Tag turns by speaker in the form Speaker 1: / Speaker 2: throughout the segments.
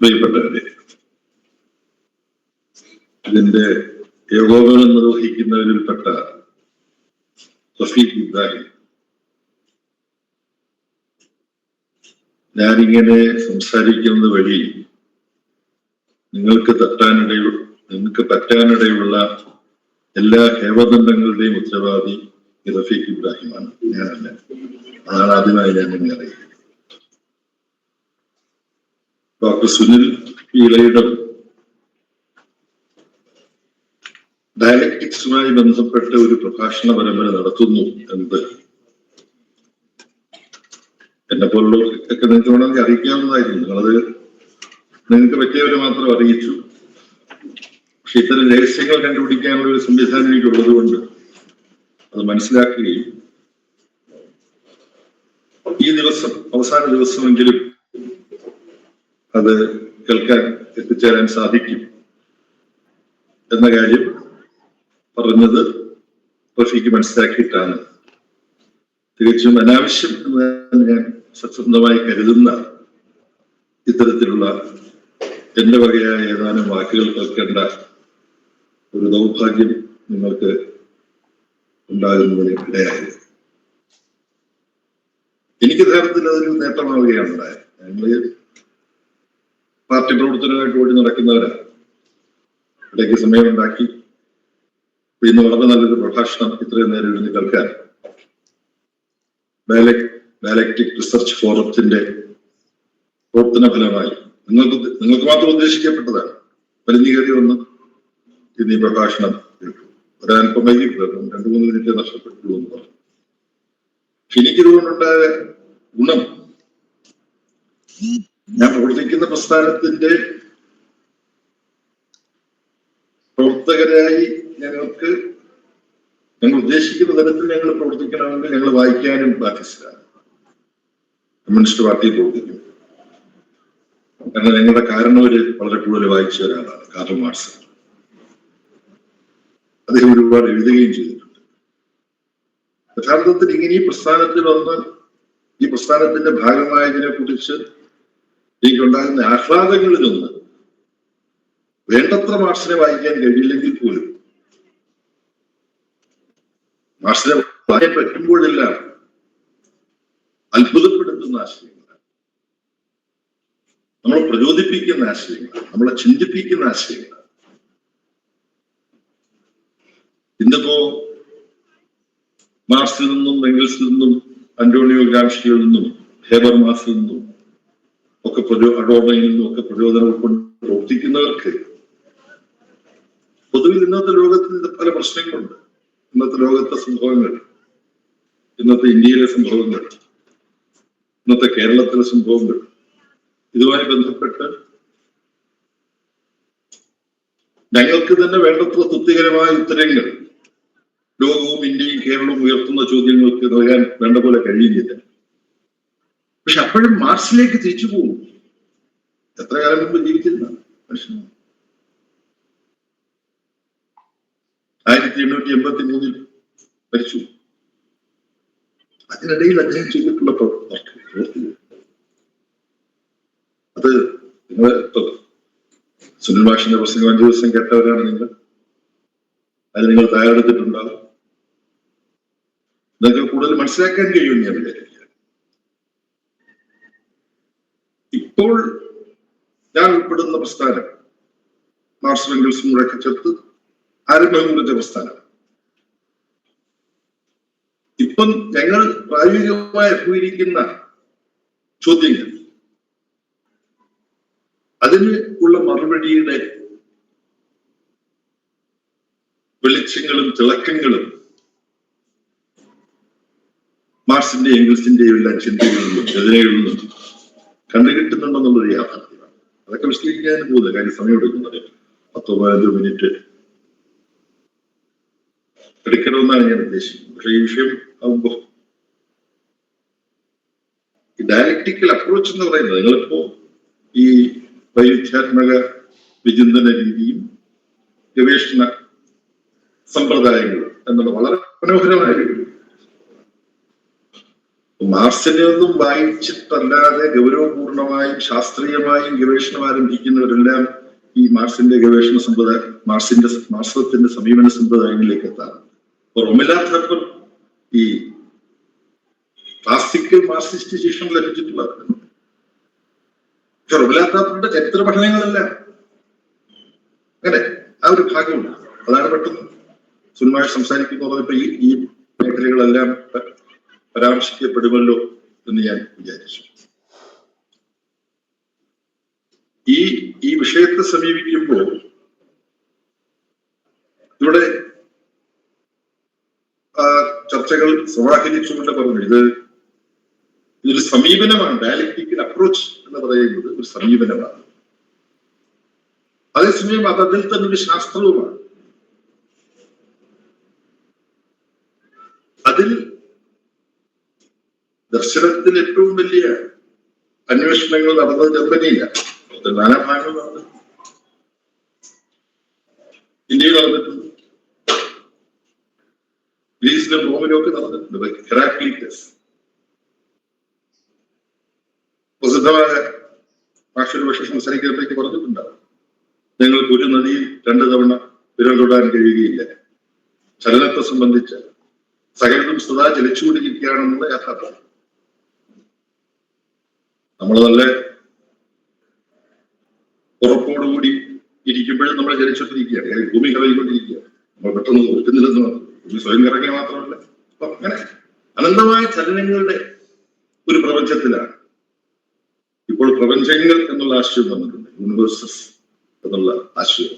Speaker 1: പ്രിയപ്പെട്ടവരെ ഇതിന്റെ ഏകോപനം നിർവഹിക്കുന്നവരിൽപ്പെട്ട റഫീഖ് ഇബ്രാഹിം. ഞാനിങ്ങനെ സംസാരിക്കുന്നത് വഴി നിങ്ങൾക്ക് തട്ടാനിടയു നിങ്ങൾക്ക് പറ്റാനിടയുള്ള എല്ലാ ഹേവദണ്ഡങ്ങളുടെയും ഉത്തരവാദി റഫീഖ് ഇബ്രാഹിമാണ്. ഞാനല്ല. അതാണ് ആദ്യമായി ഞാൻ നിങ്ങളെ അറിയിക്കുന്നത്. ഡോക്ടർ സുനിൽ പീളയുടെ ഡയലക്ടിക്സുമായി ബന്ധപ്പെട്ട് ഒരു പ്രഭാഷണ പരമ്പര നടത്തുന്നു എന്നത് എന്നെ പോലുള്ളവർക്കൊക്കെ നിങ്ങൾക്ക് വേണമെങ്കിൽ അറിയിക്കാവുന്നതായിരുന്നു നിങ്ങളത് നിങ്ങൾക്ക് പറ്റിയവരെ മാത്രം അറിയിച്ചു. പക്ഷെ ഇത്തരം രഹസ്യങ്ങൾ കണ്ടുപിടിക്കാനുള്ള ഒരു സംവിധാനം എനിക്കുള്ളത് കൊണ്ട് അത് മനസ്സിലാക്കുകയും ഈ ദിവസം അവസാന ദിവസമെങ്കിലും അത് കേൾക്കാൻ എത്തിച്ചേരാൻ സാധിക്കും എന്ന കാര്യം പറഞ്ഞത് റഫീക്ക് മനസ്സിലാക്കിയിട്ടാണ്. തികച്ചും അനാവശ്യം എന്ന് ഞാൻ സത്യസന്ധമായി കരുതുന്ന ഇത്തരത്തിലുള്ള എന്റെ വകയായ ഏതാനും വാക്കുകൾ കേൾക്കേണ്ട ഒരു ദൗർഭാഗ്യം നിങ്ങൾക്ക് ഉണ്ടാകുന്നതിന് ഇടയായത് എനിക്ക് യഥാർത്ഥത്തിൽ അതൊരു നേട്ടമാവുകയാണ്. ഉണ്ടായത് ഞങ്ങൾ പാർട്ടി പ്രവർത്തനമായിട്ട് ഓടി നടക്കുന്നവരാണ് ഇടയ്ക്ക് സമയം ഉണ്ടാക്കി ഇന്ന് വളരെ നല്ലൊരു പ്രഭാഷണം ഇത്രയും നേരം ഇരുന്ന് കേൾക്കാൻ. ഡയലക്ടിക് റിസർച്ച് ഫോറത്തിന്റെ പ്രവർത്തന ഫലമായി നിങ്ങൾക്ക് നിങ്ങൾക്ക് മാത്രം ഉദ്ദേശിക്കപ്പെട്ടതാണ്. വലിഞ്ഞു കയറി വന്ന് ഇന്ന് ഈ പ്രഭാഷണം കേട്ടു. ഒരൽപ്പം വൈകി രണ്ടു മൂന്ന് മിനിറ്റ് നഷ്ടപ്പെട്ടു എന്ന് പറഞ്ഞു. എനിക്കിതുകൊണ്ടുണ്ടായ ഗുണം ഞാൻ പ്രവർത്തിക്കുന്ന പ്രസ്ഥാനത്തിന്റെ പ്രവർത്തകരായി ഞങ്ങൾക്ക് ഞങ്ങൾ ഉദ്ദേശിക്കുന്ന തരത്തിൽ ഞങ്ങൾ പ്രവർത്തിക്കണമെങ്കിൽ ഞങ്ങൾ വായിക്കാനും ബാധ്യസ്ഥരാണ്. കമ്മ്യൂണിസ്റ്റ് പാർട്ടി പ്രവർത്തിക്കും. കാരണം ഞങ്ങളുടെ കാരണവര് വളരെ കൂടുതൽ വായിച്ച ഒരാളാണ് കാർൽ മാർസ് അദ്ദേഹം ഒരുപാട് എഴുതുകയും ചെയ്തിട്ടുണ്ട്. യഥാർത്ഥത്തിൽ ഇങ്ങനെ ഈ പ്രസ്ഥാനത്തിൽ വന്ന് ഈ പ്രസ്ഥാനത്തിന്റെ ഭാഗമായതിനെ കുറിച്ച് എനിക്കുണ്ടാകുന്ന ആഹ്ലാദങ്ങളിൽ നിന്ന് വേണ്ടത്ര മാർക്സിനെ വായിക്കാൻ കഴിയില്ലെങ്കിൽ പോലും. മാർക്സിനെ വായിക്കാൻ പറ്റുമ്പോഴെല്ലാം അത്ഭുതപ്പെടുത്തുന്ന ആശയങ്ങളാണ്. നമ്മളെ പ്രചോദിപ്പിക്കുന്ന ആശയങ്ങളാണ്. നമ്മളെ ചിന്തിപ്പിക്കുന്ന ആശയങ്ങളാണ്. ഇന്നിപ്പോ മാർസിൽ നിന്നും എംഗൽസിൽ നിന്നും അന്റോണിയോ ഗ്രാംഷിയിൽ നിന്നും ഹേബർ മാസിൽ നിന്നും ഒക്കെ പ്രചോ അഡോർണയിൽ നിന്നും ഒക്കെ പ്രചോദനം ഉൾക്കൊണ്ട് പ്രവർത്തിക്കുന്നവർക്ക് പൊതുവിൽ ഇന്നത്തെ ലോകത്തിൽ പല പ്രശ്നങ്ങളുണ്ട്. ഇന്നത്തെ ലോകത്തെ സംഭവങ്ങൾ ഇന്നത്തെ ഇന്ത്യയിലെ സംഭവങ്ങൾ ഇന്നത്തെ കേരളത്തിലെ സംഭവങ്ങൾ ഇതുമായി ബന്ധപ്പെട്ട് ഞങ്ങൾക്ക് തന്നെ വേണ്ടത്ര തൃപ്തികരമായ ഉത്തരങ്ങൾ ലോകവും ഇന്ത്യയും കേരളവും ഉയർത്തുന്ന ചോദ്യങ്ങൾക്ക് നൽകാൻ വേണ്ട പോലെ കഴിയുന്നില്ല. പക്ഷെ അപ്പോഴും മാർസിലേക്ക് തിരിച്ചു പോകും. എത്ര കാലം മുമ്പ് ജീവിച്ചിരുന്ന പ്രശ്നം? ആയിരത്തി എണ്ണൂറ്റി എൺപത്തി മൂന്നിൽ മരിച്ചു. അതിനിടയിൽ അദ്ദേഹം ചെയ്തിട്ടുള്ള പ്രവർത്തനം അത് നിങ്ങൾ സുനിൽ ഭാഷിന്റെ പ്രസംഗം അഞ്ചു ദിവസം കേട്ടവരാണ് നിങ്ങൾ. അത് നിങ്ങൾ തയ്യാറെടുത്തിട്ടുണ്ടാകും നിങ്ങൾക്ക് കൂടുതൽ മനസ്സിലാക്കാൻ കഴിയുമെന്ന് ഞാൻ വിചാരിക്കുക ഇപ്പോൾ ഞാൻ ഉൾപ്പെടുന്ന പ്രസ്ഥാനം മാർക്സ് വെങ്കൽസും കൂടെ ഒക്കെ ചേർത്ത് ആരംഭിച്ച പ്രസ്ഥാനം. ഇപ്പം ഞങ്ങൾ പ്രായോഗികമായി അഭിമുഖീകരിക്കുന്ന ചോദ്യങ്ങൾ. അതിന് ഉള്ള മറുപടിയുടെ വെളിച്ചങ്ങളും തിളക്കങ്ങളും മാർസിന്റെ എങ്കിൽസിന്റെയും എല്ലാം ചിന്തകളിലും നിന്നും രചനകളിൽ നിന്നും കണ്ടുകിട്ടുന്നുണ്ടെന്നുള്ളൊരു യാഥാർത്ഥ്യമാണ്. അതൊക്കെ വിശദീകരിക്കാൻ പോകുന്നത് കാര്യം സമയമെടുക്കുന്നത് പത്തോ പതിനഞ്ചോ മിനിറ്റ്. എടുക്കണമെന്നാണ് ഞാൻ ഉദ്ദേശിക്കുന്നത്. പക്ഷെ ഈ വിഷയം ആകുമ്പോ ഡയലക്ടിക്കൽ അപ്രോച്ച് എന്ന് പറയുന്നത് നിങ്ങളിപ്പോ ഈ വൈരുദ്ധ്യാത്മക വിചിന്തന രീതിയും ഗവേഷണ സമ്പ്രദായങ്ങളും എന്നുള്ള വളരെ മനോഹരമായ ഒരു മാർസിനെ ഒന്നും വായിച്ചിട്ടല്ലാതെ ഗൗരവപൂർണമായും ശാസ്ത്രീയമായും ഗവേഷണം ആരംഭിക്കുന്നവരെല്ലാം ഈ മാർസിന്റെ ഗവേഷണ സമ്പ്രദായം മാർസിന്റെ മാർസത്തിന്റെ സമീപന സമ്പ്രദായങ്ങളിലേക്ക് അപ്പൊ റൊമില ത്രപ്പർ ഈ ക്ലാസിക്കൽ മാർസിസ്റ്റ് ശിക്ഷണം ലഭിച്ചിട്ടുള്ള പക്ഷെ ചരിത്ര പഠനങ്ങളെല്ലാം അങ്ങനെ ആ ഒരു ഭാഗമുണ്ട്. അതാണ് പെട്ടെന്ന് സുന്മായി സംസാരിക്കുമ്പോൾ ഈ ഈ മേഖലകളെല്ലാം പരാമർശിക്കപ്പെടുമല്ലോ എന്ന് ഞാൻ വിചാരിച്ചു. ഈ ഈ വിഷയത്തെ സമീപിക്കുമ്പോൾ ഇവിടെ ചർച്ചകൾ സമാഹരിച്ചുകൊണ്ട് പറഞ്ഞു. ഇത് ഇതൊരു സമീപനമാണ് ഡയലക്ടിക്കൽ അപ്രോച്ച് എന്ന് പറയുന്നത് ഒരു സമീപനമാണ്. അതേസമയം അത് അതിൽ തന്നെ ഒരു ശാസ്ത്രവുമാണ്. അതിൽ ദർശനത്തിന് ഏറ്റവും വലിയ അന്വേഷണങ്ങൾ നടന്നത് ജർമ്മനിയിലാണ് നാലാം നാനാഭാഗങ്ങൾ നടന്നു ഇന്ത്യയിൽ നടന്നിട്ടുണ്ട്. ഗ്രീസിലും റോമിലും ഒക്കെ നടന്നിട്ടുണ്ട് ഹെറാക്ലീറ്റസ്. പ്രസിദ്ധമായ ഭാഷയിൽ പക്ഷെ സംസാരിക്കുന്നതിലേക്ക് പറഞ്ഞിട്ടുണ്ടാവും ഞങ്ങൾക്ക് ഒരു നദിയിൽ രണ്ടു തവണ വിരൽ തൊടാൻ കഴിയുകയില്ല. ചലനത്തെ സംബന്ധിച്ച് സകലതും സദാ ചലിച്ചുകൊണ്ടിരിക്കുകയാണെന്നുള്ള യാഥാർത്ഥ്യം. നമ്മൾ നല്ല ഉറപ്പോടുകൂടി ഇരിക്കുമ്പോഴും നമ്മൾ ജനിച്ചുകൊണ്ടിരിക്കുകയാണ് അല്ലെങ്കിൽ ഭൂമി കളയിക്കൊണ്ടിരിക്കുകയാണ് നമ്മൾ പെട്ടെന്ന് ഓർക്കുന്നില്ലെന്ന് മാത്രം ഭൂമി സ്വയം കറങ്ങുക മാത്രമല്ല. അപ്പൊ അങ്ങനെ അനന്തമായ ചലനങ്ങളുടെ ഒരു പ്രപഞ്ചത്തിലാണ്. ഇപ്പോൾ പ്രപഞ്ചങ്ങൾ എന്നുള്ള ആശയം വന്നിട്ടുണ്ട്. യൂണിവേഴ്സസ് എന്നുള്ള ആശയം.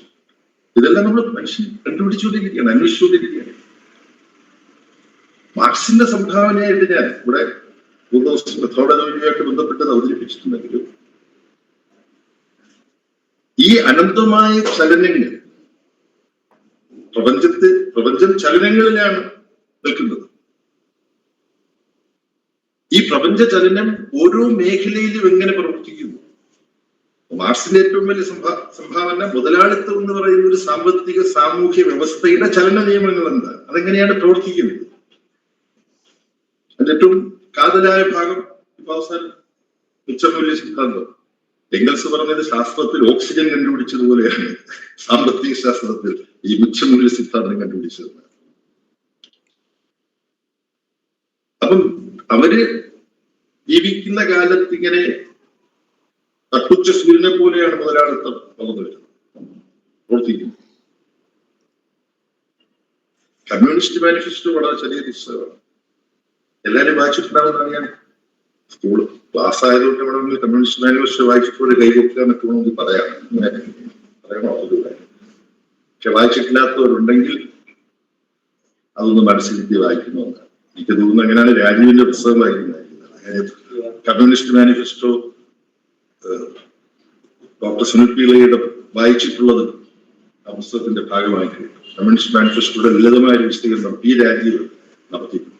Speaker 1: ഇതെല്ലാം നമ്മൾ മനുഷ്യൻ കണ്ടുപിടിച്ചുകൊണ്ടിരിക്കുകയാണ് അന്വേഷിച്ചുകൊണ്ടിരിക്കുകയാണ്. മാർക്സിന്റെ സംഭാവനയായിട്ട് ഞാൻ ഇവിടെ മെത്തോഡോളജിയായിട്ട് ബന്ധപ്പെട്ടത് അവതരിപ്പിച്ചിട്ടുണ്ടെങ്കിലും ഈ അനന്തമായ ചലനങ്ങൾ പ്രപഞ്ചത്തെ പ്രപഞ്ചം ചലനങ്ങളിലാണ് നിൽക്കുന്നത്. ഈ പ്രപഞ്ച ചലനം ഓരോ മേഖലയിലും എങ്ങനെ പ്രവർത്തിക്കുന്നു? മാർസിന്റെ ഏറ്റവും വലിയ സംഭാ സംഭാവന മുതലാളിത്തം എന്ന് പറയുന്ന ഒരു സാമ്പത്തിക സാമൂഹ്യ വ്യവസ്ഥയുടെ ചലന നിയമങ്ങൾ എന്താ അതെങ്ങനെയാണ് പ്രവർത്തിക്കുന്നത്? അതിന്റെ ഏറ്റവും കാതലായ ഭാഗം ഇപ്പൊ അവസാനം ഉച്ചമൂല്യ സിദ്ധാന്തം എംഗൽസ് പറഞ്ഞത് ശാസ്ത്രത്തിൽ ഓക്സിജൻ കണ്ടുപിടിച്ചതുപോലെയാണ് സാമ്പത്തിക ശാസ്ത്രത്തിൽ ഈ ഉച്ചമൂല്യ സിദ്ധാന്തം കണ്ടുപിടിച്ചത്. അപ്പം അവർ ജീവിക്കുന്ന കാലത്ത് ഇങ്ങനെ തട്ടുച്ച സൂര്യനെ പോലെയാണ് മുതലാളിത്തം വളർന്നു വരുന്നത്. പ്രവർത്തിക്കുന്നത്. കമ്മ്യൂണിസ്റ്റ് മാനിഫെസ്റ്റോ വളരെ ചെറിയ പുസ്തകമാണ് എല്ലാവരും വായിച്ചിട്ടുണ്ടാവുന്നതാണ് ഞാൻ സ്കൂൾ ക്ലാസ് ആയതുകൊണ്ട് ഇവിടെ നമ്മൾ കമ്മ്യൂണിസ്റ്റ് മാനിഫെസ്റ്റോ വായിച്ചിട്ട് കൈകൊടുക്കുക എന്നൊക്കെ വേണമെങ്കിൽ പറയാം. പറയണോ കാര്യം പക്ഷെ വായിച്ചിട്ടില്ലാത്തവരുണ്ടെങ്കിൽ അതൊന്ന് മനസ്സിലെത്തി വായിക്കുന്നു എനിക്ക് തോന്നുന്നു അങ്ങനെയാണ് രാജീവിന്റെ പുസ്തകം വായിക്കുന്നത്? കമ്മ്യൂണിസ്റ്റ് മാനിഫെസ്റ്റോ ഡോക്ടർ സുനിൽ പിള്ളയുടെ വായിച്ചിട്ടുള്ളത് ആ പുസ്തകത്തിന്റെ ഭാഗമായിട്ട്. കമ്മ്യൂണിസ്റ്റ് മാനിഫെസ്റ്റോയുടെ ലളിതമായ വിശദീകരണം പി രാജീവ് നടത്തിയിട്ടുണ്ട്.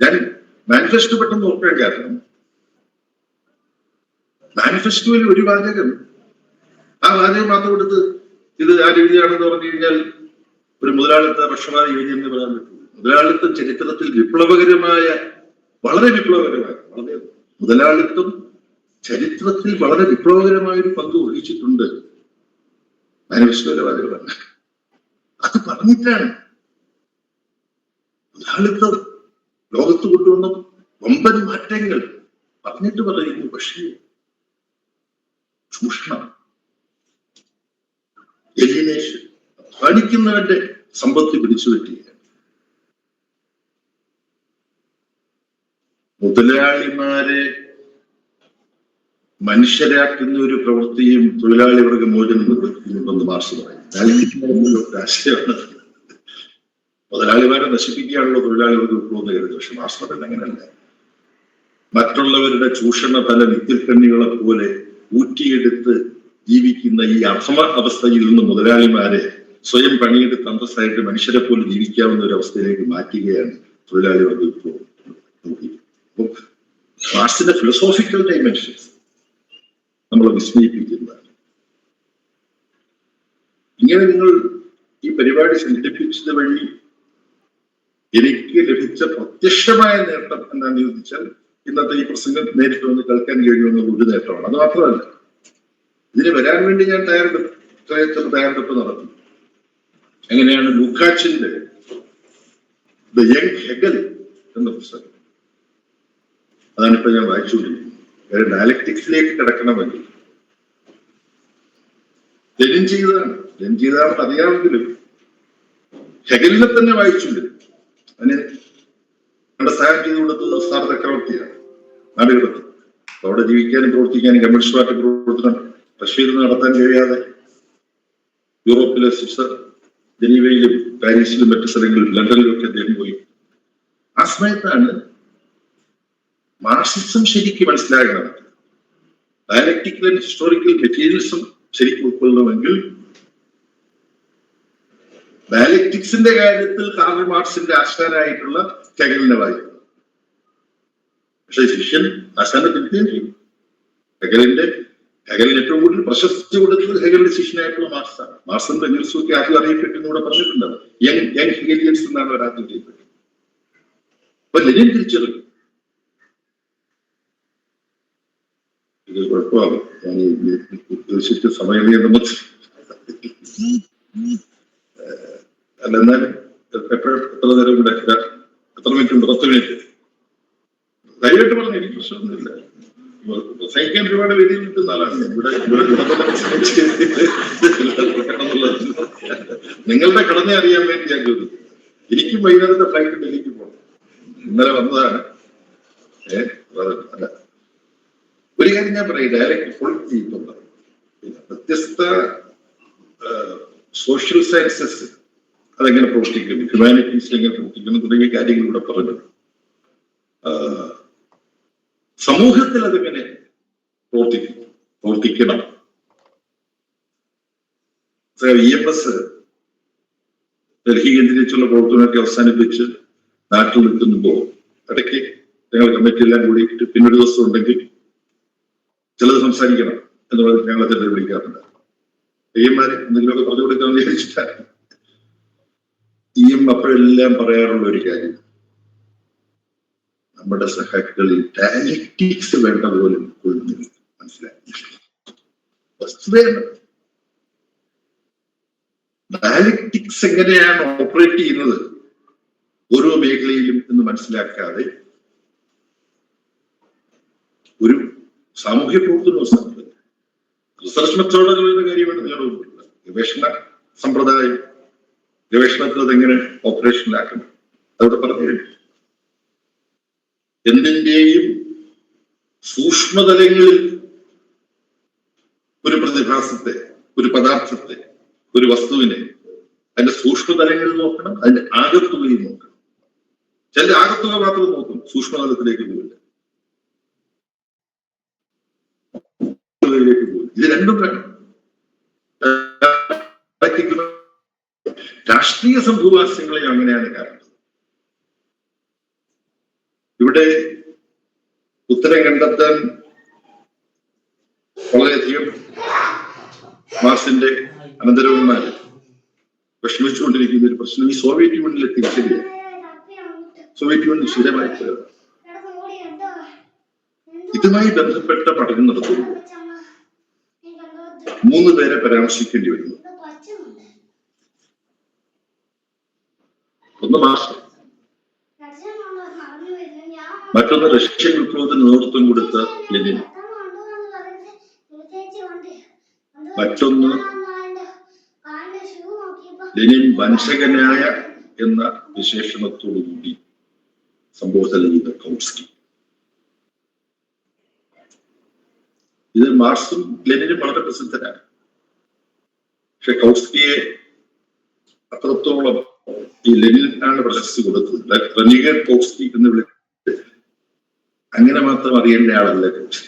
Speaker 1: ഞാൻ മാനിഫെസ്റ്റോ പെട്ടെന്ന് ഓർക്കാൻ കാരണം മാനിഫെസ്റ്റോയിൽ ഒരു വാചകം. ആ വാചകം മാത്രം എടുത്ത് ഇത് ആ രീതിയാണെന്ന് പറഞ്ഞു കഴിഞ്ഞാൽ ഒരു മുതലാളിത്ത പക്ഷപാത യോജന എന്ന് പറയാൻ പറ്റും മുതലാളിത്ത ചരിത്രത്തിൽ വിപ്ലവകരമായ വളരെ വിപ്ലവകരമായ വളരെ മുതലാളിത്തം ചരിത്രത്തിൽ വളരെ വിപ്ലവകരമായ ഒരു പങ്ക് വഹിച്ചിട്ടുണ്ട് മാനിഫെസ്റ്റോയിലെ വാചകമാണ് അത് പറഞ്ഞിട്ടാണ് മുതലാളിത്തം ലോകത്ത് കൊണ്ടുവന്ന വമ്പൻ മാറ്റങ്ങൾ പറഞ്ഞിട്ട് പറയുന്നു പക്ഷേ ചൂഷണം എലിനേഷൻ അധ്വാനിക്കുന്നവന്റെ സമ്പത്ത് പിടിച്ചു പറ്റിയ മുതലാളിമാരെ മനുഷ്യരാക്കുന്ന ഒരു പ്രവൃത്തിയും തൊഴിലാളി വർഗ മോചനം നിർവഹിക്കുന്നുണ്ടെന്ന് മാർച്ച് പറയും രാഷ്ട്രീയമാണ്. മുതലാളിമാരെ നശിപ്പിക്കുകയാണല്ലോ തൊഴിലാളികൾക്ക് എന്ന് കരുതി പക്ഷെ വാസ്തവത്തിൽ അങ്ങനെയല്ല. മറ്റുള്ളവരുടെ ചൂഷണ ഫല നിത്യക്കണ്ണികളെ പോലെ ഊറ്റിയെടുത്ത് ജീവിക്കുന്ന ഈ അധമ അവസ്ഥയിൽ നിന്ന് മുതലാളിമാരെ സ്വയം പണിയെടുത്ത് അന്തസ്സായിട്ട് മനുഷ്യരെ പോലെ ജീവിക്കാവുന്ന ഒരു അവസ്ഥയിലേക്ക് മാറ്റുകയാണ് തൊഴിലാളി വർഗ വിപ്ലവം. അപ്പം മാർക്സിന്റെ ഫിലോസോഫിക്കൽ ഡൈമെൻഷൻസ് നമ്മളെ വിസ്മയിപ്പിക്കുന്നതാണ് ഇങ്ങനെ നിങ്ങൾ ഈ പരിപാടി സംഘടിപ്പിച്ചത് വഴി എനിക്ക് ലഭിച്ച പ്രത്യക്ഷമായ നേട്ടം എന്താണെന്ന് ചോദിച്ചാൽ ഇന്നത്തെ ഈ പ്രസംഗം നേരിട്ട് വന്ന് കേൾക്കാൻ കഴിയുമെന്നുള്ള ഒരു നേട്ടമാണ്. അത് മാത്രമല്ല ഇതിന് വരാൻ വേണ്ടി ഞാൻ തയ്യാറെടുപ്പ് തയ്യാറെടുപ്പ് നടത്തി എങ്ങനെയാണ് ലൂക്കാച്ചിന്റെ ദ യങ് ഹെഗൽ എന്ന പുസ്തകം? അതാണ് ഇപ്പൊ ഞാൻ വായിച്ചുകൊണ്ടിരിക്കുന്നത്. ഡയലക്ടിക്സിലേക്ക് കിടക്കണമെങ്കിൽ. ലെനിൻ ചെയ്തതാണ്. ലെനിൻ ചെയ്തതാണെന്ന് അറിയാമെങ്കിലും ഹെഗലിനെ തന്നെ വായിച്ചുണ്ട് അതിന് നമ്മുടെ സഹായം ചെയ്തു കൊടുത്തത് ചക്രവർത്തിയാണ് നാടുകിടത്ത് അവിടെ ജീവിക്കാനും പ്രവർത്തിക്കാനും കമ്മ്യൂണിസ്റ്റ് പാർട്ടി പ്രവർത്തനം റഷ്യയിൽ നടത്താൻ കഴിയാതെ യൂറോപ്പിലെ സ്വിസ് ജനീവയിലും പാരീസിലും മറ്റു സ്ഥലങ്ങളിലും ലണ്ടനിലും ഒക്കെ അദ്ദേഹം പോയി. ആ സമയത്താണ് മാർക്സിസം ശരിക്കും മനസ്സിലാകണം. ഡയലക്ടിക്കൽ ഹിസ്റ്റോറിക്കൽ മെറ്റീരിയൽസും ശരിക്കും ഉൾക്കൊള്ളണമെങ്കിൽ ഡയലക്ടിക്സിന്റെ കാര്യത്തിൽ കാർൽ മാർക്സിന്റെ ആശാനായിട്ടുള്ള ഹെഗലിനെ വായു പക്ഷെ ശിഷ്യൻ ആശാനെ തിരുത്തുകയും ചെയ്യും ഹെഗലിന്റെ ഹെഗലിന് ഏറ്റവും കൂടുതൽ പ്രശസ്തി കൊടുത്തത് ഹെഗലിന്റെ ശിഷ്യനായിട്ടുള്ള മാർക്സാണ് മാർസിന്റെ നിർസൂക്കി ആദ്യം അറിയപ്പെട്ടെന്ന് കൂടെ പറഞ്ഞിട്ടുണ്ടാവും യങ് യങ് ഹെഗലിയൻസ് എന്നാണ് അവർ ചെയ്തത് അപ്പൊ ലെനിൻ തിരിച്ചറിഞ്ഞു ഇത് കുഴപ്പമാകും ഞാൻ ഉദ്ദേശിച്ച സമയം നിയമം അല്ല എത്ര നേരം ഇവിടെ എത്ര- മിനിറ്റ് പത്ത് മിനിറ്റ്. ധൈര്യമായിട്ട് പറഞ്ഞു എനിക്ക് പ്രശ്നമൊന്നുമില്ല. പ്രസംഗിക്കാൻ ഒരുപാട് വേദിയിൽ നിൽക്കുന്ന ആളാണ്. ഇവിടെ നിങ്ങളുടെ കടന്നെ അറിയാൻ വേണ്ടി ഞാൻ ചോദിച്ചു എനിക്കും വൈകുന്നേരത്തെ ഫ്ലൈറ്റ് ഡൽഹിക്ക് പോകണം ഇന്നലെ വന്നതാണ്. ഏഹ് അല്ല. ഒരു കാര്യം ഞാൻ പറയും ഡയറക്റ്റ് ഇപ്പം പറയും. വ്യത്യസ്ത സോഷ്യൽ സയൻസസ് അതെങ്ങനെ പ്രവർത്തിക്കും? ഹ്യൂമാനിറ്റീസ് എങ്ങനെ പ്രവർത്തിക്കുന്നു? തുടങ്ങിയ കാര്യങ്ങൾ ഇവിടെ പറഞ്ഞു. സമൂഹത്തിൽ അതെങ്ങനെ പ്രവർത്തിക്കും? പ്രവർത്തിക്കണം. ഇ എം എസ് ഡൽഹി കേന്ദ്രീകരിച്ചുള്ള പ്രവർത്തനമൊക്കെ അവസാനിപ്പിച്ച് നാട്ടിൽ നിൽക്കുമ്പോൾ ഇടയ്ക്ക് ഞങ്ങൾ കമ്മിറ്റി എല്ലാം കൂടിയിട്ട് പിന്നൊരു ദിവസം ഉണ്ടെങ്കിൽ ചിലത് സംസാരിക്കണം എന്ന് പറഞ്ഞ് ഞങ്ങളെ തന്നെ വിളിക്കാറുണ്ട്. പയ്യന്മാരെ എന്തെങ്കിലുമൊക്കെ പറഞ്ഞു കൊടുക്കാമെന്ന് വിചാരിച്ചിട്ടാണ്. ഇ എം അപ്പോഴെല്ലാം പറയാറുള്ള ഒരു കാര്യം. നമ്മുടെ സഹാക്കളിൽ ഡയലക്റ്റിക്സ് വേണ്ട പോലെ ഉൾക്കൊള്ളുന്നില്ല ഡയലക്റ്റിക്സ് എങ്ങനെയാണ് ഓപ്പറേറ്റ് ചെയ്യുന്നത്? ഓരോ മേഖലയിലും എന്ന് മനസ്സിലാക്കാതെ ഒരു സാമൂഹ്യ പ്രവർത്തനവും സാധ്യത റിസർച്ച് മെത്തോഡുകളുടെ കാര്യമാണ് നിങ്ങളുടെ ഗവേഷണ സമ്പ്രദായം. ഗവേഷണത്തിൽ അതെങ്ങനെ ഓപ്പറേഷനിലാക്കണം അതോടെ പറഞ്ഞു എന്തിന്റെയും സൂക്ഷ്മതലങ്ങളിൽ ഒരു പ്രതിഭാസത്തെ ഒരു പദാർത്ഥത്തെ ഒരു വസ്തുവിനെ അതിന്റെ സൂക്ഷ്മതലങ്ങളിൽ നോക്കണം അതിന്റെ ആകത്തുകയും നോക്കണം. ചില ആകത്തുക മാത്രം നോക്കും സൂക്ഷ്മതലത്തിലേക്ക് പോവില്ല. പോകും ഇത് രണ്ടും വേണം. രാഷ്ട്രീയ സംഭവവാസ്യങ്ങളെ അങ്ങനെയാണ് കാണുന്നത് ഇവിടെ ഉത്തരം കണ്ടെത്താൻ വളരെയധികം മാർസിന്റെ അനന്തരവന്മാർ വിഷമിച്ചുകൊണ്ടിരിക്കുന്ന ഒരു പ്രശ്നം ഈ സോവിയറ്റ് യൂണിയനിലെ തിരിച്ചടിയാണ് സോവിയറ്റ് യൂണിയൻ സ്ഥിരമായി ഇതുമായി ബന്ധപ്പെട്ട പഠനം നടത്തുമ്പോൾ മൂന്ന് പേരെ പരാമർശിക്കേണ്ടി വരുന്നു. ഒന്ന് മാസം മറ്റൊന്ന് റഷ്യൻ വിപ്ലവത്തിന് നേതൃത്വം കൊടുത്ത ലെനിൻ. മറ്റൊന്ന് ലെനിൻ വംശകനായ എന്ന വിശേഷണത്തോടുകൂടി സംബോധന ചെയ്ത കൗസ്കി. ഇത് മാർസും ലെനിനും വളരെ പ്രസിദ്ധനാണ് പക്ഷെ കൗസ്കിയെ അത്രത്തോളം ഈ ലെനിനാണ് പ്രശസ്തി കൊടുക്കുന്നത് റനിഗർ കൗസ്കി എന്ന് വിളിക്കുന്നത് അങ്ങനെ മാത്രം അറിയേണ്ട ആളല്ല കൗസ്കി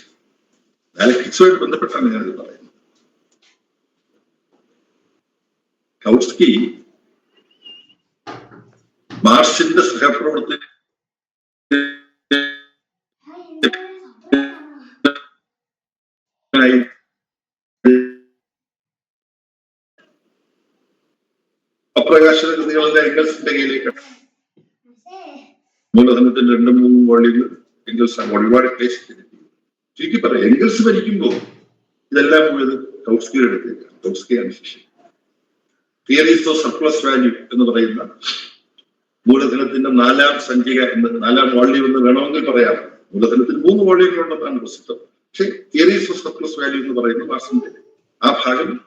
Speaker 1: ഡയലക്ടിക്സുമായിട്ട് ബന്ധപ്പെട്ടാണ് ഞാനത് പറയുന്നത്. കൗസ്കി മാർക്സിന്റെ സഹപ്രവർത്തക അപ്രകാശന കൃതികളിലെ എങ്കിൽസിന്റെ കയ്യിലേക്കാണ് മൂലധനത്തിന്റെ രണ്ടും മൂന്നും എംഗൽസ് ആണ്. ഒരുപാട് ചുരുക്കി പറയാം എംഗൽസ് ഭരിക്കുമ്പോൾ ഇതെല്ലാം പോയത് ടൗസ്കിയുടെ അടുത്തേക്കാണ്. ടൗസ്കിയാണ് ശിക്ഷ. തിയറീസ് ഓഫ് സർപ്ലസ് വാല്യൂ എന്ന് പറയുന്ന മൂലധനത്തിന്റെ നാലാം സഞ്ചിക എന്ന് നാലാം വോള്യം എന്ന് വേണമെങ്കിൽ പറയാം. മൂലധനത്തിന് മൂന്ന് വോള്യങ്ങളുണ്ടെന്നാണ് പ്രസിദ്ധം. പക്ഷേ തിയറീസ് ഓഫ് സർപ്ലസ് വാല്യൂ എന്ന് പറയുന്ന മാർസിന്റെ ആ ഭാഗം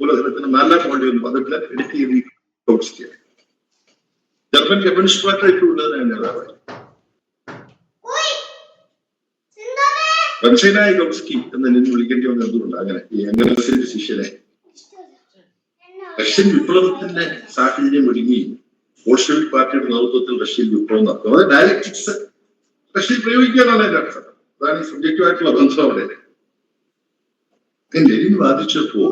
Speaker 1: മൂലധനത്തിന്റെ നാലാം വോള്യം അതെല്ലാം എഡിറ്റ് ചെയ്ത് ടോക്സിയാണ് ജർമ്മൻ കമ്മ്യൂണിസ്റ്റ് പാർട്ടി ഉള്ളതിനാണ് നേതാവായി റഷ്യനായ ഗോസ്കി എന്ന് എന്നെ വിളിക്കേണ്ടി എന്തുകൊണ്ട്? അങ്ങനെ എംഗലസിന്റെ ശിഷ്യനെ. റഷ്യൻ വിപ്ലവത്തിന്റെ സാഹചര്യം ഒരുങ്ങി ബോൾഷെവിക് പാർട്ടിയുടെ നേതൃത്വത്തിൽ റഷ്യയിൽ വിപ്ലവം നടത്തും അത് ഡയലക്ടിക്സ് റഷ്യയിൽ പ്രയോഗിക്കാനാണ് എന്റെ അർത്ഥം. അതാണ് ഈ സബ്ജക്റ്റുമായിട്ടുള്ള ബന്ധം അവിടെ. ലെനിൻ വാദിച്ചപ്പോ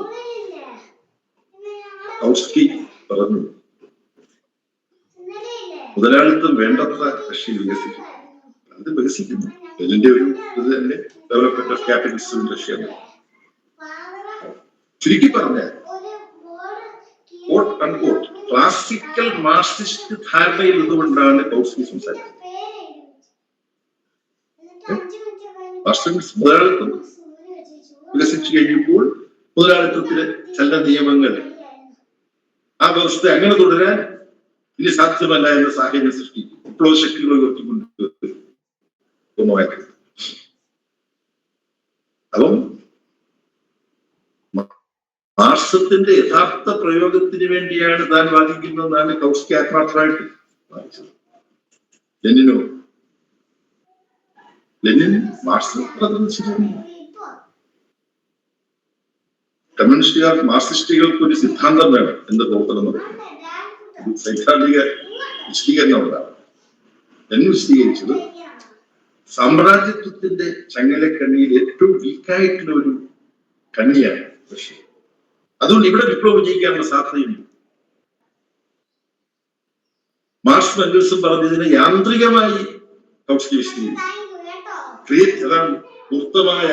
Speaker 1: പറഞ്ഞു. മുതലാളിത്തം വേണ്ടത്ര കൃഷി വികസിക്കും. അത് വികസിക്കുന്നു. ലെനിന്റെ ഒരു ഇത് തന്നെ ഡെവലപ്മെന്റ് ഓഫ് ക്യാപിറ്റലിസം കൃഷിയാണ്. ചുരുക്കി പറഞ്ഞാൽ ക്ലാസിക്കൽ മാർസിസ്റ്റ് ധാരണയിൽ നിന്നുകൊണ്ടാണ് കൗസ്കി സംസാരിക്കുന്നത്. മുതലാളിത്തം വികസിച്ചു കഴിയുമ്പോൾ മുതലാളിത്തത്തിലെ ചില നിയമങ്ങൾ ആ വ്യവസ്ഥ അങ്ങനെ തുടരാൻ? ഇനി സാധ്യമല്ല എന്ന സാഹചര്യം സൃഷ്ടിക്കും. വിപ്ലവ ശക്തികൾ ഉയർത്തിക്കൊണ്ട് ഒന്നുമായിട്ട്. അപ്പം മാർസത്തിന്റെ യഥാർത്ഥ പ്രയോഗത്തിന് വേണ്ടിയാണ് താൻ വാദിക്കുന്നതെന്നാണ് കൗസ്കി ആത്മാർത്ഥമായിട്ട് വാദിച്ചത്. ലെനിനോ? ലെനിൻ പറഞ്ഞത് ശരിയാണ് കമ്മ്യൂണിസ്റ്റുകാർ മാർക്സിസ്റ്റുകൾക്ക് ഒരു സിദ്ധാന്തം വേണം എന്റെ പ്രവർത്തനം നടത്തുന്നത് ഒരു സൈദ്ധാന്തിക വിശദീകരണമുള്ളതാണ്. എന്ന് വിശദീകരിച്ചത് സാമ്രാജ്യത്വത്തിന്റെ ചങ്ങലക്കണ്ണിയിൽ ഏറ്റവും വീക്കായിട്ടുള്ള ഒരു കണ്ണിയാണ് പക്ഷേ അതുകൊണ്ട് ഇവിടെ വിപ്ലവം വിജയിക്കാനുള്ള സാധ്യതയുണ്ട്. മാർക്സ് മെൻഡൽസും പറഞ്ഞതിനെ യാന്ത്രികമായി ക്രിയേറ്റ് അതാണ് പൂർത്തമായ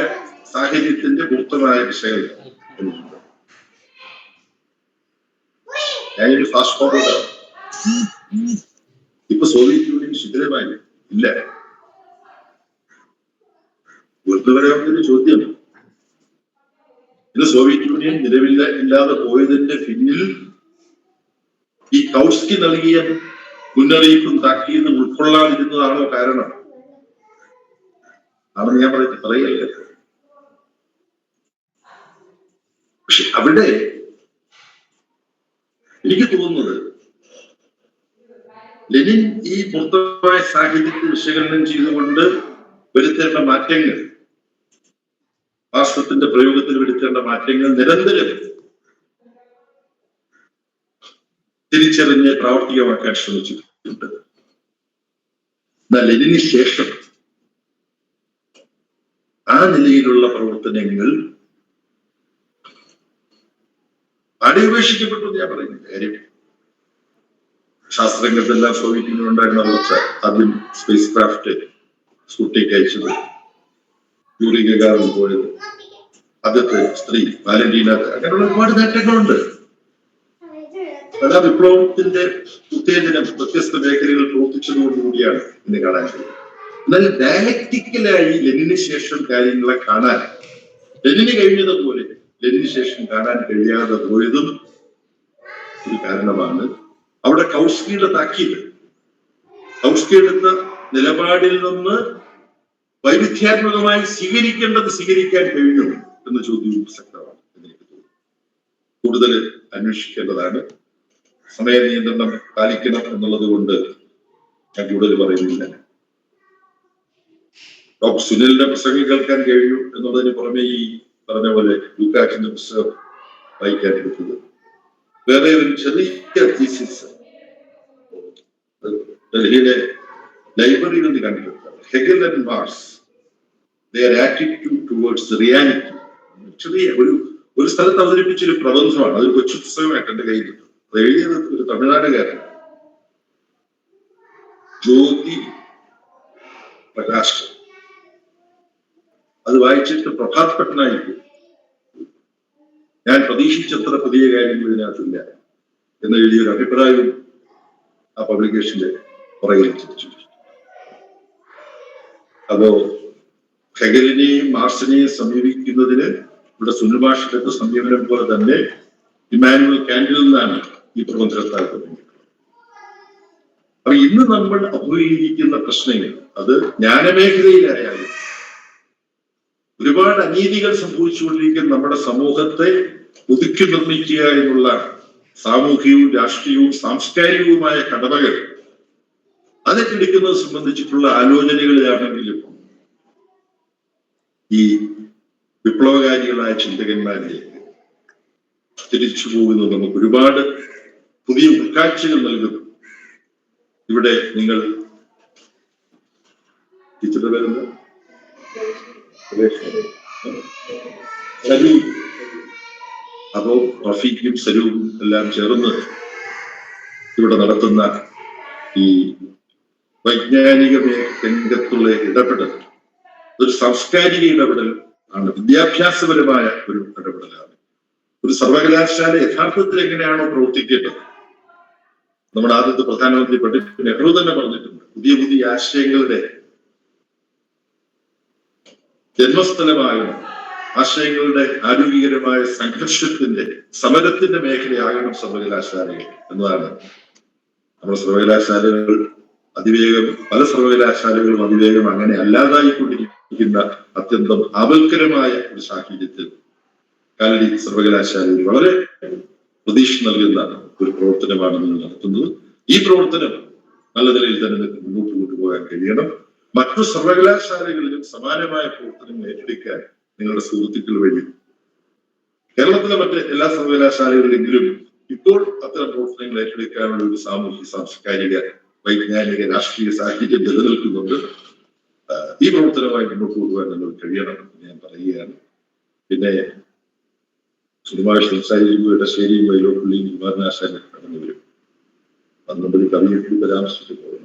Speaker 1: സാഹചര്യത്തിന്റെ പൂർത്തമായ വിഷയം ഞാനൊരു ഫാസ്റ്റ് ഫോർവേഡ് ഇപ്പൊ സോവിയറ്റ് യൂണിയൻ ശിഥിലമായി ഇല്ല? ഒരു ചോദ്യം. ഇന്ന് സോവിയറ്റ് യൂണിയൻ നിലവില്ല ഇല്ലാതെ പോയതിന്റെ പിന്നിൽ ഈ കൗസ്കി നൽകിയ മുന്നറിയിപ്പും താക്കീതും ഉൾക്കൊള്ളാതിരുന്നതാണോ കാരണം? അതാണ് ഞാൻ പറയുന്നത് പറയല്ലേ? പക്ഷെ അവിടെ എനിക്ക് തോന്നുന്നത് ലെനിൻ ഈ പൊതുവായ സാഹിത്യത്തെ വിശകലനം ചെയ്തുകൊണ്ട് വരുത്തേണ്ട മാറ്റങ്ങൾ രാഷ്ട്രത്തിന്റെ പ്രയോഗത്തിൽ വരുത്തേണ്ട മാറ്റങ്ങൾ നിരന്തരം തിരിച്ചറിഞ്ഞ് പ്രാവർത്തികമാക്കാൻ ശ്രമിച്ചിട്ടുണ്ട്. എന്നാൽ ലെനിന് ശേഷം ആ നിലയിലുള്ള പ്രവർത്തനങ്ങൾ അടിയുപേക്ഷിക്കപ്പെട്ടു എന്ന് ഞാൻ പറയുന്നു. കാര്യം യൂണിയൻ ഉണ്ടായിരുന്ന വളർച്ച ആദ്യം സ്പേസ് ക്രാഫ്റ്റ് സ്കൂട്ടിക്ക് അയച്ചത് യൂറി ഗഗാറിൽ പോയത്. ആദ്യത്തെ സ്ത്രീ വാലന്റീന അങ്ങനെയുള്ള ഒരുപാട് നേട്ടങ്ങളുണ്ട്. പല വിപ്ലവത്തിന്റെ ഉത്തേജനം വ്യത്യസ്ത മേഖലകളിൽ പ്രവർത്തിച്ചതോടുകൂടിയാണ് ഇന്ന് കാണാൻ കഴിയുന്നത്. എന്നാൽ ഡയലക്റ്റിക്കലായി ലെനിന് ശേഷം കാര്യങ്ങളെ കാണാൻ ലെനിന് കഴിഞ്ഞതുപോലെ ലെനിന് കാണാൻ കഴിയാതെ പോയതും ഒരു കാരണമാണ്. അവിടെ കൗസ്കിയുടെ താക്കീത്. കൗസ്കിയെടുത്ത നിലപാടിൽ നിന്ന് വൈവിധ്യാത്മകമായി സ്വീകരിക്കേണ്ടത് സ്വീകരിക്കാൻ കഴിഞ്ഞു എന്ന ചോദ്യവും പ്രസക്തമാണ് കൂടുതൽ അന്വേഷിക്കേണ്ടതാണ്. സമയ നിയന്ത്രണം പാലിക്കണം എന്നുള്ളത് കൊണ്ട് ഞാൻ കൂടുതൽ പറയുന്നില്ല. ഡോക്ടർ സുനിലിന്റെ പ്രസംഗം കേൾക്കാൻ കഴിയൂ എന്നുള്ളതിന് പുറമെ ഈ പറഞ്ഞ പോലെ ലൂക്കാറ്റിന്റെ പുസ്തകം വായിക്കാൻ എടുത്തത് വേറെ ഒരു ചെറിയ തീസിസ് ഡൽഹിയിലെ ലൈബ്രറിയിൽ നിന്ന് കണ്ടിട്ടുണ്ട്. Hegel and Marx attitude towards reality ചെറിയ ഒരു ഒരു സ്ഥലത്ത് അവതരിപ്പിച്ചൊരു പ്രബന്ധമാണ്. അതൊരു കൊച്ചു പുസ്തകമായിട്ട് എന്റെ കയ്യിൽ അത് എഴുതിയത് ഒരു തമിഴ്നാടുകാരൻ ജ്യോതി പ്രകാശ്. അത് വായിച്ചിട്ട് പ്രഭാത് ഞാൻ പ്രതീക്ഷിച്ചത്ര പുതിയ കാര്യങ്ങൾ ഇതിനകത്തില്ല എന്ന് എഴുതിയൊരു അഭിപ്രായം ആ പബ്ലിക്കേഷന്റെ പുറകിൽ ചിരിച്ചു അപ്പോ ഹെഗലിനെയും മാർസിനെയും സമീപിക്കുന്നതിന് ഇവിടെ സുനിൽഭാഷയുടെ സമീപനം പോലെ തന്നെ ഇമാനുവൽ കാൻഡിൽ നിന്നാണ് ഈ തുടങ്ങിയത് അപ്പൊ ഇന്ന് നമ്മൾ അഭിമുഖീകരിക്കുന്ന പ്രശ്നങ്ങൾ അത് ജ്ഞാനമേഖലയിലായാലും ഒരുപാട് അനീതികൾ സംഭവിച്ചുകൊണ്ടിരിക്കുന്ന നമ്മുടെ സമൂഹത്തെ പുതുക്കി നിർമ്മിക്കുക എന്നുള്ള സാമൂഹികവും രാഷ്ട്രീയവും സാംസ്കാരികവുമായ കടമകൾ അതൊക്കെടുക്കുന്നത് സംബന്ധിച്ചിട്ടുള്ള ആലോചനകളിലാണെങ്കിലും ഈ വിപ്ലവകാരികളായ ചിന്തകന്മാരിലേക്ക് തിരിച്ചു പോകുന്നത് നമുക്ക് ഒരുപാട് പുതിയ ഉൾക്കാഴ്ചകൾ നൽകുന്നു. ഇവിടെ നിങ്ങൾ ടീച്ചറുടെ പേരെന്താ സലൂം അപ്പോ റഫീഖും സലൂവും എല്ലാം ചേർന്ന് ഇവിടെ നടത്തുന്ന ഈ വൈജ്ഞാനിക രംഗത്തുള്ള ഇടപെടൽ ഒരു സാംസ്കാരിക ഇടപെടൽ ആണ്. വിദ്യാഭ്യാസപരമായ ഒരു ഇടപെടലാണ്. ഒരു സർവകലാശാല യഥാർത്ഥത്തിൽ എങ്ങനെയാണോ പ്രവർത്തിക്കേണ്ടത്? നമ്മുടെ ആദ്യത്തെ പ്രധാനമന്ത്രി പണ്ഡിറ്റ് നെഹ്റു തന്നെ പറഞ്ഞിട്ടുണ്ട്. പുതിയ പുതിയ ആശയങ്ങളുടെ ജന്മസ്ഥലമാകണം ആശയങ്ങളുടെ ആരോഗ്യകരമായ സംഘർഷത്തിന്റെ സമരത്തിന്റെ മേഖലയാകണം സർവകലാശാലകൾ എന്നതാണ്. നമ്മുടെ സർവകലാശാലകൾ അതിവേഗം പല സർവകലാശാലകളും അതിവേഗം അങ്ങനെ അല്ലാതായിക്കൊണ്ടിരിക്കുന്ന അത്യന്തം ആപൽക്കരമായ ഒരു സാഹചര്യത്തിൽ കാലടി സർവകലാശാലയിൽ വളരെ പ്രതീക്ഷ നൽകുന്ന ഒരു പ്രവർത്തനമാണ് നിങ്ങൾ നടത്തുന്നത് ഈ പ്രവർത്തനം നല്ല നിലയിൽ തന്നെ മുന്നോട്ട് കൊണ്ടുപോകാൻ കഴിയണം. മറ്റു സർവകലാശാലകളിലും സമാനമായ പ്രവർത്തനങ്ങൾ ഏറ്റെടുക്കാൻ നിങ്ങളുടെ സുഹൃത്തുക്കൾ വഴി കേരളത്തിലെ മറ്റ് എല്ലാ സർവകലാശാലകളിലെങ്കിലും ഇപ്പോൾ അത്തരം പ്രവർത്തനങ്ങൾ ഏറ്റെടുക്കാനുള്ള ഒരു സാമൂഹ്യ സാംസ്കാരിക വൈജ്ഞാനിക രാഷ്ട്രീയ സാഹിത്യം നിലനിൽക്കുന്നുണ്ട്. ഈ പ്രവർത്തനമായി മുന്നോട്ട് കൊണ്ടുപോകാൻ നിങ്ങൾ കഴിയണം എന്ന് ഞാൻ പറയുകയാണ്. പിന്നെ സുനിമാഷ് സംസാരിക്കുമ്പോൾ ഇടശ്ശേരിയും വൈലോപ്പള്ളിയും വിമാനാശാലും കടന്നു വരും. അത് നമ്മൾ പരാമർശിച്ചു പോകണം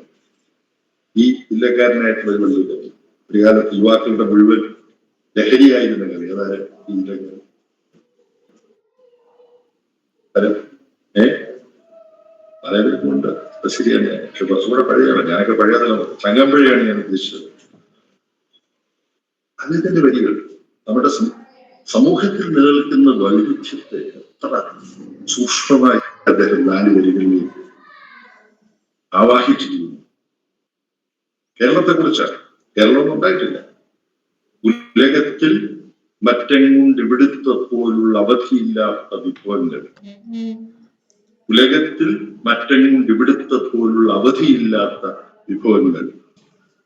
Speaker 1: ഈ ഇല്ലക്കാരനായിട്ടുള്ള ഒരു കവി ഒരു കാലത്ത് യുവാക്കളുടെ മുഴുവൻ ലഹരിയായിരുന്ന കവി. അതായത് ഈ ഇല്ലക്കാരൻ. അതെ ഏ? അത് ശരിയാണ് പക്ഷെ കുറച്ചുകൂടെ പഴയാണ്. ഞാനൊക്കെ പഴയ ചങ്ങം പഴയാണ് ഞാൻ ഉദ്ദേശിച്ചത്. അദ്ദേഹത്തിന്റെ വരികൾ നമ്മുടെ സമൂഹത്തിൽ നിലനിൽക്കുന്ന വൈവിധ്യത്തെ എത്ര സൂക്ഷ്മമായി അദ്ദേഹം നാല് വരികളിലേക്ക് ആവാഹിച്ചിരിക്കുന്നു. കേരളത്തെ കുറിച്ചാണ് കേരളം ഉണ്ടായിട്ടില്ല. ഉലകത്തിൽ മറ്റെങ്ങും ഇവിടുത്തെ പോലുള്ള അവധിയില്ലാത്ത വിഭവങ്ങൾ? ഉലകത്തിൽ മറ്റെങ്ങും ഇവിടുത്തെ പോലുള്ള അവധിയില്ലാത്ത വിഭവങ്ങൾ?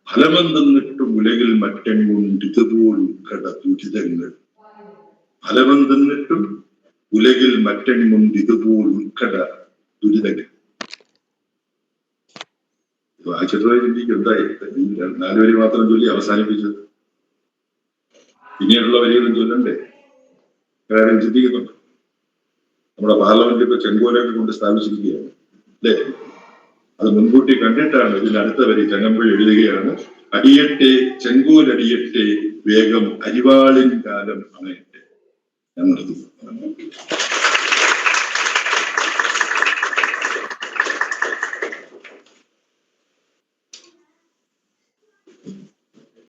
Speaker 1: ഫലമെന്തെന്നിട്ടും ഉലകിൽ മറ്റെങ്ങും ഇതുപോലുക്കട ദുരിതങ്ങൾ? ഫലമെന്തെന്നിട്ടും ഉലകിൽ മറ്റെങ്ങും ഇതുപോലുൾക്കട ദുരിതങ്ങൾ? വായിച്ചിട്ടുള്ള എനിക്ക് എന്തായി നാല് വരി മാത്രം ചൊല്ലി അവസാനിപ്പിച്ചത് പിന്നീടുള്ള വരികളും ചൊല്ലണ്ടേ കാര്യം ചിന്തിക്കുന്നുണ്ട്. നമ്മുടെ പാർലമെന്റ് ഇപ്പൊ ചെങ്കോലൊക്കെ കൊണ്ട് സ്ഥാപിച്ചിരിക്കുകയാണ്. അല്ലേ? അത് മുൻകൂട്ടി കണ്ടിട്ടാണ് ഇതിന് അടുത്ത വരി ചങ്ങമ്പഴി എഴുതുകയാണ്. അടിയട്ടെ ചെങ്കോലടിയട്ടെ വേഗം അരിവാളിൻ കാലം അണയട്ടെ. ഞാൻ നിർത്തുന്നു.